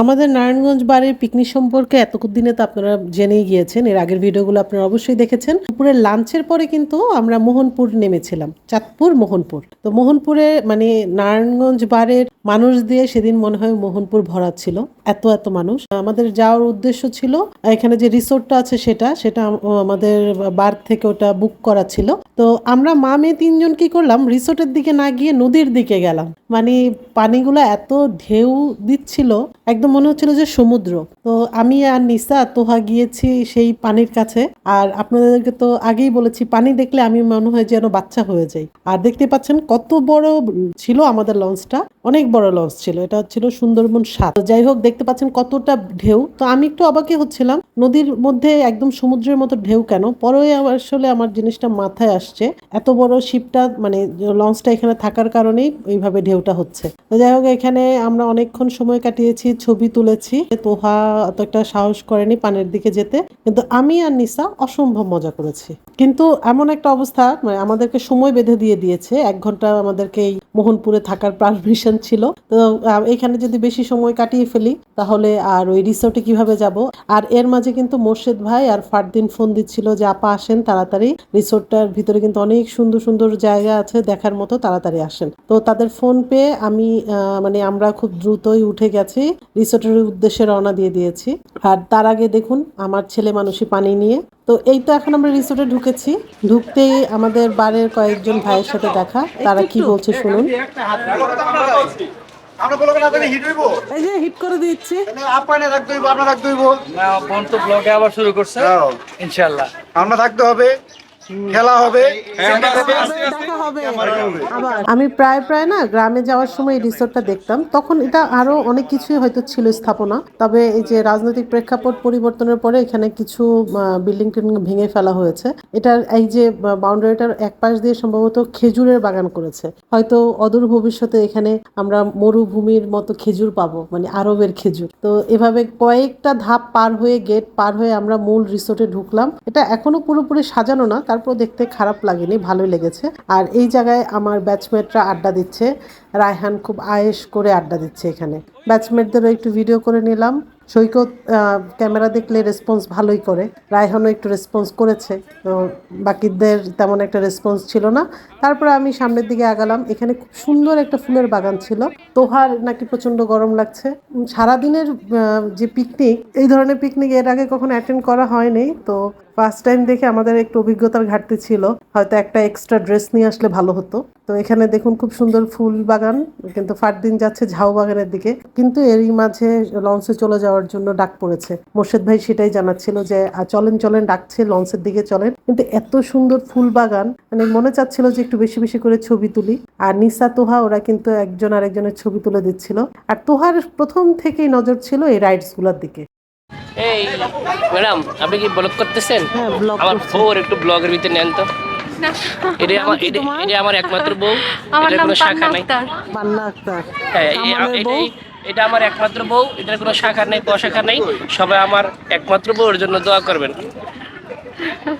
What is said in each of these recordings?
আমাদের নারায়ণগঞ্জ বারের পিকনিক সম্পর্কে এতদিনে তো আপনারা জেনেই গিয়েছেন, এর আগের ভিডিওগুলো আপনারা অবশ্যই দেখেছেন। দুপুরের লাঞ্চের পরে কিন্তু আমরা মোহনপুর নেমেছিলাম, চাঁদপুর মোহনপুর। তো মোহনপুরে মানে নারায়ণগঞ্জ বারের মানুষ দিয়ে সেদিন মনে হয় মোহনপুর ভরা ছিল, এত এত মানুষ। আমাদের যাওয়ার উদ্দেশ্য ছিল, এখানে যে রিসোর্টটা আছে সেটা সেটা আমাদের বার থেকে ওটা বুক করা ছিল। তো আমরা মা মেয়ে তিনজন কি করলাম, রিসোর্টের দিকে না গিয়ে নদীর দিকে গেলাম। মানে পানিগুলো এত ঢেউ দিচ্ছিল, একদম মনে হচ্ছিল যে সমুদ্র। তো আমি আর নিসা তোহা গিয়েছি সেই পানির কাছে। আর আপনাদেরকে তো আগেই বলেছি, পানি দেখলে আমি মনে হয় যেন বাচ্চা হয়ে যাই। আর দেখতে পাচ্ছেন কত বড় ছিল আমাদের লঞ্চটা, অনেক বড় লঞ্চ ছিল। এটা ছিল সুন্দরবন সাত। যাই হোক, দেখতে পাচ্ছেন কতটা ঢেউ। তো আমি একটু অবাকই হচ্ছিলাম, নদীর মধ্যে একদম সমুদ্রের মতো ঢেউ কেন? পরে আসলে আমার জিনিসটা মাথায় আসছে, এত বড় শিপটা মানে লঞ্চটা এখানে থাকার কারণেই এইভাবে ঢেউটা হচ্ছে। তো যাই হোক, এখানে আমরা অনেকক্ষণ সময় কাটিয়েছি, ছবি তুলেছি। তোহা অত একটা সাহস করেনি পানের দিকে যেতে। কিন্তু আমি আর নিসা অসম্ভব মজা করেছি। কিন্তু এমন একটা অবস্থা মানে আমাদেরকে সময় বেঁধে দিয়ে দিয়েছে। এক ঘণ্টা আমাদেরকে এই মোহনপুরে থাকার পারমিশন ছিল। তো এখানে যদি বেশি সময় কাটিয়ে ফেলি, তাহলে আর ওই রিসোর্টে কীভাবে যাব? আর এর মাঝে কিন্তু মোর্শেদ ভাই আর ফারদিন ফোন দিচ্ছিল যে, আপা আসেন তাড়াতাড়ি। রিসোর্টটার ভিতরে কিন্তু অনেক সুন্দর সুন্দর জায়গা আছে। দেখার মতো তাড়াতাড়ি আসেন। তো তাদের ফোন পেয়ে আমি মানে আমরা খুব দ্রুতই উঠে গেছি। রিসোর্টের উদ্দেশ্যে রওনা দিয়ে দিয়েছি। আর তার আগে দেখুন আমার ছেলে মানুষই পানি নিয়ে। তো এই তো এখন আমরা রিসোর্টে ঢুকেছি। ঢুকতেই আমাদের বারের কয়েকজন ভাইয়ের সাথে দেখা। তারা কি বলছে শুনুন। আমরা বলব না হিট হইব? এই যে হিট করে দিচ্ছি। আপনার থাকতে হইব আপনার থাকতে হইব। না বোন তো ব্লগে আবার শুরু করছে। ইনশাল্লাহ আমরা থাকতে হবে। খেলা হবে। আমি প্রায় প্রায় না গ্রামে যাওয়ার সময় এই রিসোর্টটা দেখতাম। তখন এটা আরও অনেক কিছুই হয়তো ছিল স্থাপনা। তবে এই যে রাজনৈতিক প্রেক্ষাপট পরিবর্তনের পরে এখানে কিছু বিল্ডিং টিল্ডিং ভেঙে ফেলা হয়েছে। এটার এই যে বাউন্ডারিটার এক পাশ দিয়ে সম্ভবত খেজুরের বাগান করেছে। হয়তো অদূর ভবিষ্যতে এখানে আমরা মরুভূমির মতো খেজুর পাবো মানে আরবের খেজুর। তো এভাবে কয়েকটা ধাপ পার হয়ে গেট পার হয়ে আমরা মূল রিসোর্টে ঢুকলাম। এটা এখনও পুরোপুরি সাজানো না তারপর দেখতে খারাপ লাগেনি, ভালোই লেগেছে। আর এই জায়গায় আমার ব্যাচমেটরা আড্ডা দিচ্ছে। রায়হান খুব আয়েস করে আড্ডা দিচ্ছে এখানে। ব্যাচমেটদেরও একটু ভিডিও করে নিলাম। সৈকত ক্যামেরা দেখলে রেসপন্স ভালোই করে। রায়হানও একটু রেসপন্স করেছে, তো বাকিদের তেমন একটা রেসপন্স ছিল না। তারপরে আমি সামনের দিকে আগালাম, এখানে খুব সুন্দর একটা ফুলের বাগান ছিল। তোহার নাকি প্রচণ্ড গরম লাগছে। সারাদিনের যে পিকনিক এই ধরনের পিকনিক এর আগে কখনো অ্যাটেন্ড করা হয়নি। তো ফার্স্ট টাইম দেখে আমাদের একটু অভিজ্ঞতার ঘাটতি ছিল, হয়তো একটা এক্সট্রা ড্রেস নিয়ে আসলে ভালো হতো। তো এখানে দেখুন খুব সুন্দর ফুল বাগান কিন্তু ফারদিন যাচ্ছে ঝাউ বাগানের দিকে। কিন্তু এরই মাঝে লঞ্চে চলে যাওয়ার জন্য ডাক পড়েছে। মোর্শেদ ভাই সেটাই জানাচ্ছিল যে চলেন চলেন ডাকছে লঞ্চের দিকে চলেন। কিন্তু এত সুন্দর ফুল বাগান মানে মনে চাচ্ছিল যে একটু বেশি বেশি করে ছবি তুলি। আর নিসা তোহা ওরা কিন্তু একজন আরেকজনের ছবি তুলে দিচ্ছিল। আর তোহার প্রথম থেকেই নজর ছিল এই রাইডসগুলার দিকে। এই ম্যাডাম আপনি কি ব্লগ করতেছেন? হ্যাঁ, আমার। বউর একটু ব্লগের ভিতরে নেন তো। এটা আমার এটা আমার একমাত্র বউ। আমার নাম শাখা পান্না নেই। পান্না আক্তার হ্যাঁ? এটাই এটা আমার একমাত্র বউ এটার কোনো শাখা নেই নেই। সবাই আমার একমাত্র বউর জন্য দোয়া করবেন।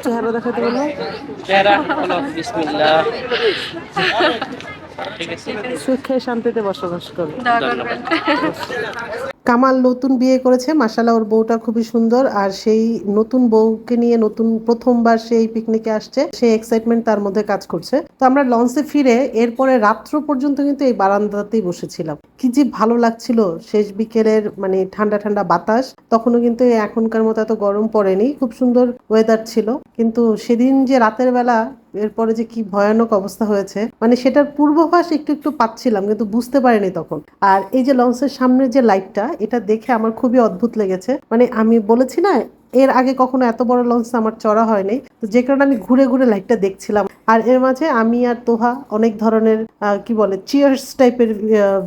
চেহারা দেখাতে বলো। চেহারা হলো বিসমিল্লাহ। ঠিক আছে। সুখে শান্তিতে বসবাস করো। করবেন। কামাল নতুন বিয়ে করেছে মাসাল্লাহ ওর বউটা খুবই সুন্দর আর সেই নতুন বউকে নিয়ে নতুন প্রথমবার সেই পিকনিকে আসছে, সেই এক্সাইটমেন্ট তার মধ্যে কাজ করছে। তো আমরা লঞ্চে ফিরে এরপরে রাত্র পর্যন্ত কিন্তু এই বারান্দাতেই বসেছিলাম। কি যে ভালো লাগছিল শেষ বিকেলের মানে ঠান্ডা ঠান্ডা বাতাস, তখনও কিন্তু এখনকার মতো এত গরম পড়েনি, খুব সুন্দর ওয়েদার ছিল। কিন্তু সেদিন যে রাতের বেলা এরপরে যে কি ভয়ানক অবস্থা হয়েছে মানে সেটার পূর্বাভাস একটু একটু পাচ্ছিলাম কিন্তু বুঝতে পারিনি তখন। আর এই যে লঞ্চের সামনে যে লাইটটা এটা দেখে আমার খুবই অদ্ভুত লেগেছে। মানে আমি বলেছি না, এর আগে কখনো এত বড় লঞ্চ আমার চড়া হয়নি। যে কারণে আমি ঘুরে ঘুরে লাইটটা দেখছিলাম। আর এর মাঝে আমি আর তোহা অনেক ধরনের কি বলে চিয়ার্স টাইপের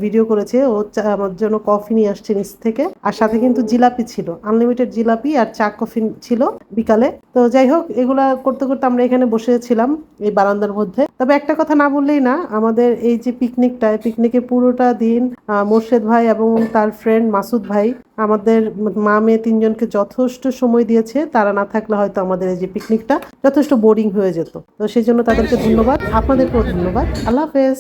ভিডিও করেছে। ও আমার জন্য কফি নিয়ে আসছে নিচ থেকে। আর সাথে কিন্তু জিলাপি ছিল আনলিমিটেড জিলাপি আর চা কফি ছিল বিকালে। তো যাই হোক, এগুলা করতে করতে আমরা এখানে বসেছিলাম এই বারান্দার মধ্যে। তবে একটা কথা না বললেই না, আমাদের এই যে পিকনিকটা পিকনিকে পুরোটা দিন মোর্শেদ ভাই এবং তার ফ্রেন্ড মাসুদ ভাই, আমাদের মা মেয়ে তিনজনকে যথেষ্ট সময় দিয়েছে। তারা না থাকলে হয়তো আমাদের এই যে পিকনিকটা যথেষ্ট বোরিং হয়ে যেত। তো সেই জন্য তাদেরকে ধন্যবাদ। আপনাদেরকেও ধন্যবাদ। আল্লাহ হাফেজ।